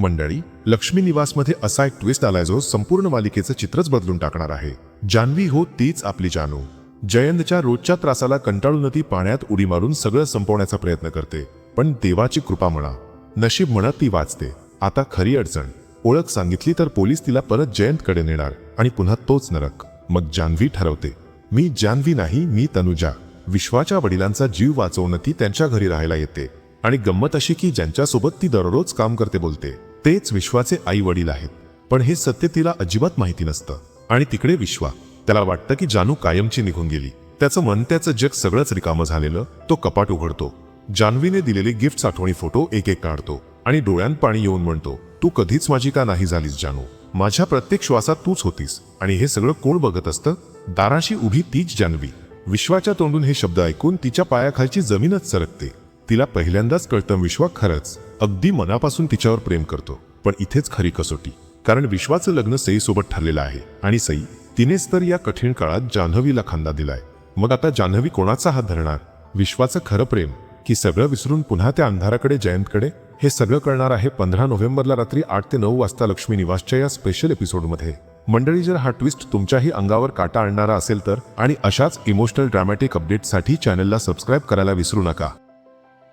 मंडळी लक्ष्मी निवासमध्ये असा एक ट्विस्ट आलाय जो संपूर्ण मालिकेचं चित्रच बदलून टाकणार आहे. जान्हवी हो तीच आपली जानू. जयंतच्या रोजच्या त्रासाला कंटाळून ती पाण्यात उडी मारून सगळं संपवण्याचा प्रयत्न करते पण देवाची कृपा म्हणा. नशीब म्हणत ती वाचते. आता खरी अडचण. ओळख सांगितली तर पोलीस तिला परत जयंतकडे नेणार आणि पुन्हा तोच नरक. मग जान्हवी ठरवते. मी जान्हवी नाही मी तनुजा. विश्वाच्या वडिलांचा जीव वाचवणं ती त्यांच्या घरी राहायला येते. आणि गंमत अशी की ज्यांच्यासोबत ती दररोज काम करते बोलते. तेच विश्वाचे आई वडील आहेत. पण हे सत्य तिला अजिबात माहिती नसतं. आणि तिकडे विश्वा त्याला वाटतं की जानू कायमची निघून गेली. त्याचं मन त्याचं जग सगळंच रिकामं झालेलं तो कपाट उघडतो. जान्हवीने दिलेले गिफ्ट आठवणी फोटो एक एक काढतो. आणि डोळ्यात पाणी येऊन म्हणतो तू कधीच माझी का नाही झालीस जानू? माझ्या प्रत्येक श्वासात तूच होतीस. आणि हे सगळं कोण बघत असतं? दाराशी उभी तीच जान्हवी विश्वाच्या तोंडून हे शब्द ऐकून तिच्या पायाखालची जमीनच सरकते. तिला पहिल्यांदाच कळतं विश्वा खरंच. अगदी मनापासून तिच्यावर प्रेम करतो. पण इथेच खरी कसोटी. कारण विश्वाचं लग्न सईसोबत ठरलेलं आहे. आणि सई तिनेच तर या कठीण काळात जान्हवीला खांदा दिलाय. मग आता जान्हवी कोणाचा हात धरणार? विश्वाचं खरं प्रेम? की सगळं विसरून पुन्हा त्या अंधाराकडे जयंतकडे? हे सगळं कळणार आहे पंधरा नोव्हेंबरला रात्री आठ ते नऊ वाजता लक्ष्मी निवासच्या या स्पेशल एपिसोडमध्ये मंडळी जर हा ट्विस्ट तुमच्याही अंगावर काटा आणणारा असेल तर आणि अशाच इमोशनल ड्रॅमॅटिक अपडेटसाठी चॅनलला सबस्क्राईब करायला विसरू नका.